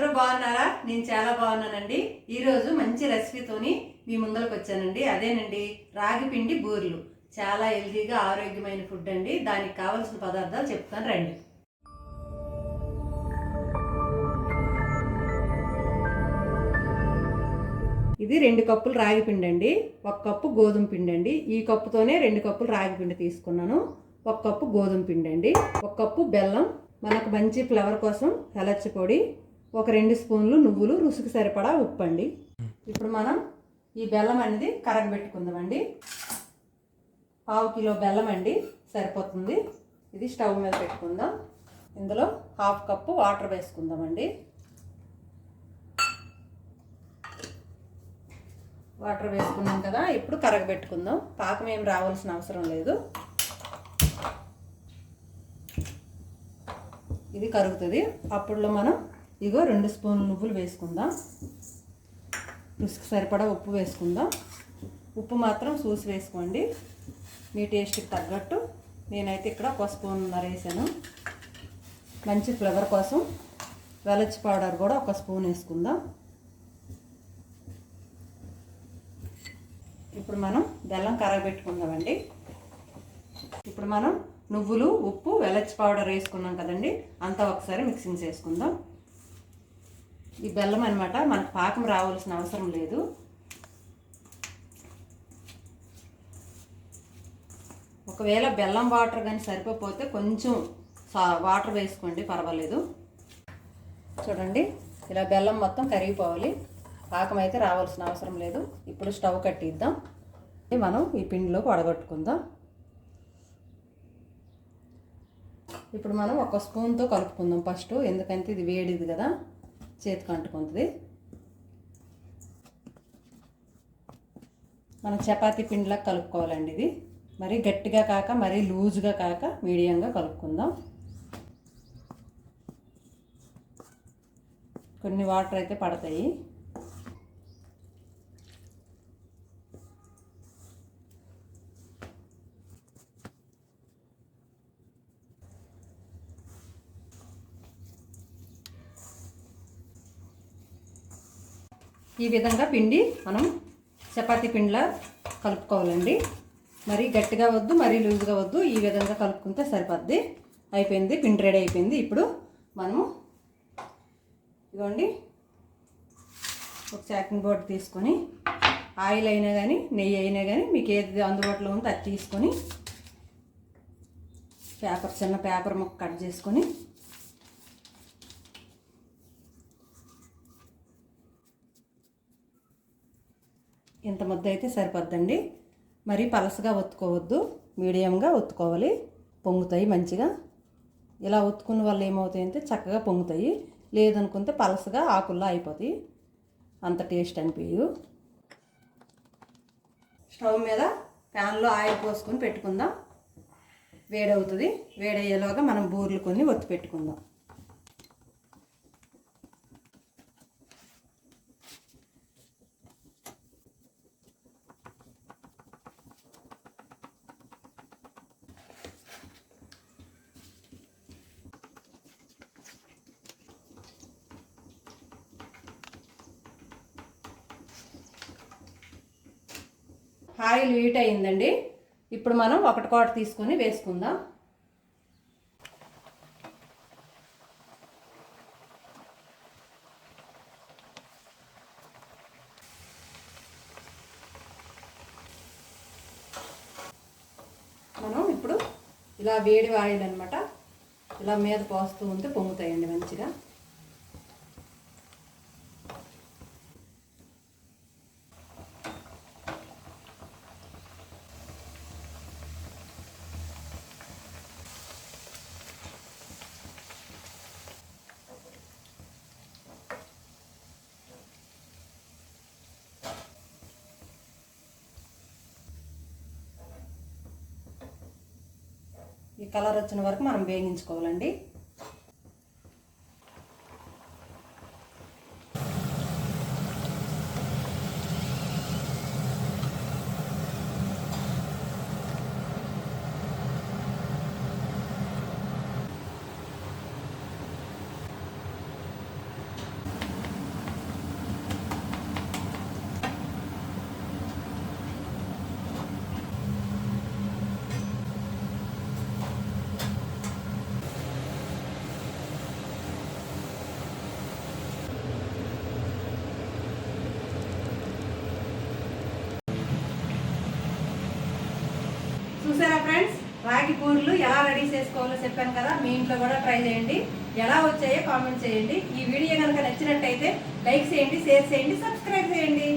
అందరూ బాగున్నారా? నేను చాలా బాగున్నానండి. ఈరోజు మంచి రెసిపీతోని మీ ముందరకు వచ్చానండి. అదేనండి రాగి పిండి బూరెలు. చాలా హెల్తీగా ఆరోగ్యమైన ఫుడ్ అండి. దానికి కావలసిన పదార్థాలు చెప్తాను రండి. ఇది రెండు కప్పులు రాగి పిండి అండి. ఒక కప్పు గోధుమ పిండి అండి. ఈ కప్పుతోనే రెండు కప్పులు రాగి పిండి తీసుకున్నాను. ఒక కప్పు గోధుమ పిండి అండి. ఒక కప్పు బెల్లం. మనకు మంచి ఫ్లేవర్ కోసం ఎలచ్చి పొడి. ఒక రెండు స్పూన్లు నువ్వులు రుసుకు సరిపడా ఉప్పు అండి ఇప్పుడు మనం ఈ బెల్లం అనేది కరగబెట్టుకుందామండి. పావు కిలో బెల్లం అండి సరిపోతుంది. ఇది స్టవ్ మీద పెట్టుకుందాం. ఇందులో హాఫ్ కప్పు వాటర్ వేసుకుందామండి. వాటర్ వేసుకున్నాం కదా ఇప్పుడు కరగబెట్టుకుందాం. పాకం ఏం రావాల్సిన అవసరం లేదు. ఇది కరుగుతుంది. అప్పుడులో మనం ఇగో రెండు స్పూన్లు నువ్వులు వేసుకుందాం. రుచికి సరిపడా ఉప్పు వేసుకుందాం. ఉప్పు మాత్రం చూసి వేసుకోండి. మీ టేస్ట్కి తగ్గట్టు నేనైతే ఇక్కడ ఒక స్పూన్ వేసాను. మంచి ఫ్లేవర్ కోసం వెలచి పౌడర్ కూడా ఒక స్పూన్ వేసుకుందాం. ఇప్పుడు మనం బెల్లం కరగబెట్టుకుందామండి. ఇప్పుడు మనం నువ్వులు ఉప్పు వెలచి పౌడర్ వేసుకున్నాం కదండి. అంతా ఒకసారి మిక్సింగ్ చేసుకుందాం. ఈ బెల్లం అనమాట మనకు పాకం రావాల్సిన అవసరం లేదు. ఒకవేళ బెల్లం వాటర్ కానీ సరిపోతే కొంచెం వాటర్ వేసుకోండి పర్వాలేదు. చూడండి ఇలా బెల్లం మొత్తం కరిగిపోవాలి. పాకం అయితే రావాల్సిన అవసరం లేదు. ఇప్పుడు స్టవ్ కట్టిద్దాం. మనం ఈ పిండిలోకి వడగట్టుకుందాం. ఇప్పుడు మనం ఒక స్పూన్తో కలుపుకుందాం ఫస్ట్. ఎందుకంటే ఇది వేడిది కదా. చేతికి అంటుకుంటుంది. మనం చపాతీ పిండిలా కలుపుకోవాలండి ఇది. మరి గట్టిగా కాక మరీ లూజ్గా కాక మీడియంగా కలుపుకుందాం. కొన్ని వాటర్ అయితే పడతాయి. ఈ విధంగా పిండి మనం చపాతి పిండిలా కలుపుకోవాలండి. మరి గట్టిగా వద్దు మరీ లూజ్గా వద్దు ఈ విధంగా కలుపుకుంటే సరిపోద్ది. అయిపోయింది పిండి రెడీ అయిపోయింది. ఇప్పుడు మనము ఇదిగోండి ఒక చాకింగ్ బోర్డు తీసుకొని ఆయిల్ అయినా కానీ నెయ్యి అయినా కానీ మీకు ఏది అందుబాటులో ఉందో అది తీసుకొని పేపర్ చిన్న పేపర్ ముక్క కట్ చేసుకొని ఇంత ముద్ద అయితే సరిపోద్దండి. మరి పలసగా ఒత్తుకోవద్దు. మీడియంగా ఒత్తుకోవాలి. పొంగుతాయి మంచిగా. ఇలా ఒత్తుకున్న వల్ల ఏమవుతాయంటే చక్కగా పొంగుతాయి. లేదనుకుంటే పలసగా ఆకుల్లో అయిపోతాయి. అంత టేస్ట్ అనిపించు స్టవ్ మీద ప్యాన్లో ఆయిల్ పోసుకొని పెట్టుకుందాం. వేడవుతుంది. వేడయ్యేలోగా మనం బూర్లు కొన్ని ఒత్తి పెట్టుకుందాం. ఆయిల్ హీట్ అయిందండి. ఇప్పుడు మనం ఒకటి కోట తీసుకొని వేసుకుందాం. మనం ఇప్పుడు ఇలా వేడి ఆయిల్ అనమాట ఇలా మీద పోస్తూ ఉంటే పొంగుతాయండి మంచిగా. ఈ కలర్ వచ్చిన వరకు మనం వేయించుకోవాలండి. ఫ్రెండ్స్ రాగి పూర్లు ఎలా రెడీ చేసుకోవాలో చెప్పాను కదా మీ ఇంట్లో కూడా ట్రై చేయండి. ఎలా వచ్చాయో కామెంట్ చేయండి. ఈ వీడియో కనుక నచ్చినట్టయితే లైక్ చేయండి షేర్ చేయండి సబ్స్క్రైబ్ చేయండి.